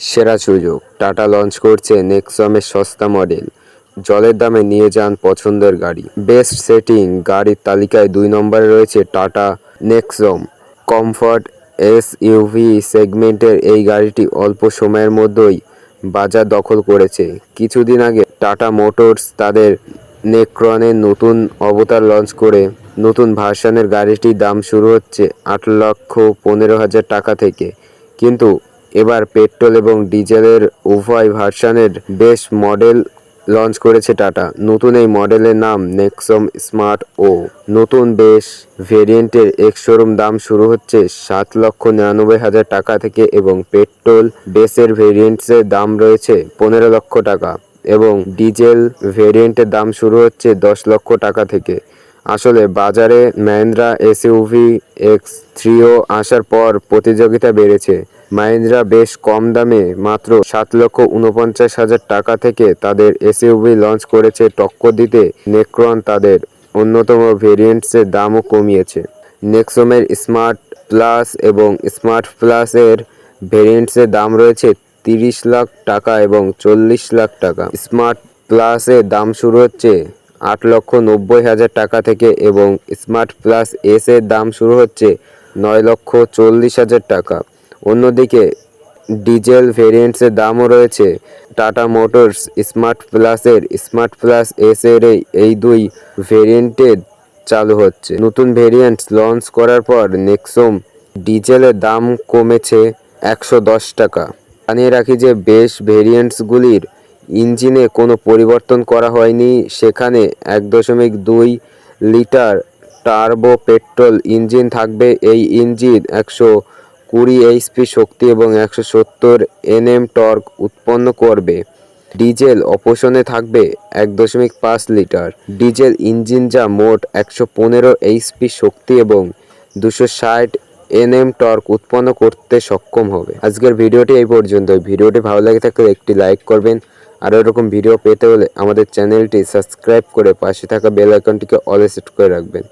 সেরা সুযোগ। Tata launch করছে নেক্সমের সস্তা মডেল। জলের দামে নিয়ে যান পছন্দের গাড়ি। বেস্ট সেটিং গাড়ির তালিকায় দুই নম্বরে রয়েছে Tata Nexon. Compact S U সেগমেন্টের এই গাড়িটি অল্প সময়ের মধ্যেই বাজার দখল করেছে। কিছুদিন আগে টাটা মোটরস তাদের নেক্রনের নতুন অবতার লঞ্চ করে নতুন ভার্সনের গাড়িটির দাম শুরু হচ্ছে আট লক্ষ পনেরো হাজার টাকা থেকে। কিন্তু এবার পেট্রোল এবং ডিজেলের উভয় ভার্সনের বেশ মডেল লঞ্চ করেছে টাটা। নতুন এই মডেলের নাম নেক্সম স্মার্ট ও। নতুন বেশ ভেরিয়েন্টের এক শোরুম দাম শুরু হচ্ছে সাত লক্ষ নিরানব্বই হাজার টাকা থেকে এবং পেট্রোল বেসের ভেরিয়েন্টসের দাম রয়েছে পনেরো লক্ষ টাকা এবং ডিজেল ভেরিয়েন্টের দাম শুরু হচ্ছে দশ লক্ষ টাকা থেকে। আসলে বাজারে মাহিন্দ্রা এসইউভি এক্স থ্রিও আসার পর প্রতিযোগিতা বেড়েছে। মাহিন্দ্রা বেশ কম দামে মাত্র সাত লক্ষ উনপঞ্চাশ হাজার টাকা থেকে তাদের এসইউভি লঞ্চ করেছে টক্কর দিতে নেক্রন। তাদের অন্যতম ভেরিয়েন্টসের দামও কমিয়েছে। নেক্সমের স্মার্ট প্লাস এবং স্মার্ট প্লাসের ভেরিয়েন্টসের দাম রয়েছে তিরিশ লাখ টাকা এবং চল্লিশ লাখ টাকা। স্মার্ট প্লাসের দাম শুরু হচ্ছে আট লক্ষ নব্বই হাজার টাকা থেকে এবং স্মার্ট প্লাস এস এর দাম শুরু হচ্ছে নয় লক্ষ চল্লিশ হাজার টাকা। অন্যদিকে, ডিজেল ভেরিয়েন্টসের দামও রয়েছে। টাটা মোটরস স্মার্ট প্লাসের স্মার্ট প্লাস এস এর এই- দুই ভেরিয়েন্টের চালু হচ্ছে। নতুন ভেরিয়েন্টস লঞ্চ করার পর নেক্সম ডিজেলের দাম কমেছে একশো দশ টাকা। জানিয়ে রাখি যে বেশ ভেরিয়েন্টসগুলির ইঞ্জিনে কোনো পরিবর্তন করা হয়নি। সেখানে এক দশমিক দুই লিটার টার্বো পেট্রোল ইঞ্জিন থাকবে। এই ইঞ্জিন একশো কুড়ি এইচপি শক্তি এবং একশো সত্তর এনএম টর্ক উৎপন্ন করবে। ডিজেল অপশনে থাকবে এক দশমিক পাঁচ লিটার। ডিজেল ইঞ্জিন যা মোট একশো পনেরো এইচপি শক্তি এবং দুশো ষাট এনএম টর্ক উৎপন্ন করতে সক্ষম হবে। আজকের ভিডিওটি এই পর্যন্ত ভিডিওটি ভালো লাগে থাকলে একটি লাইক করবেন। আর এরকম ভিডিও পেতে হলে আমাদের চ্যানেলটি সাবস্ক্রাইব করে পাশে থাকা বেল আইকনটিকে অলে সেট করে রাখবেন।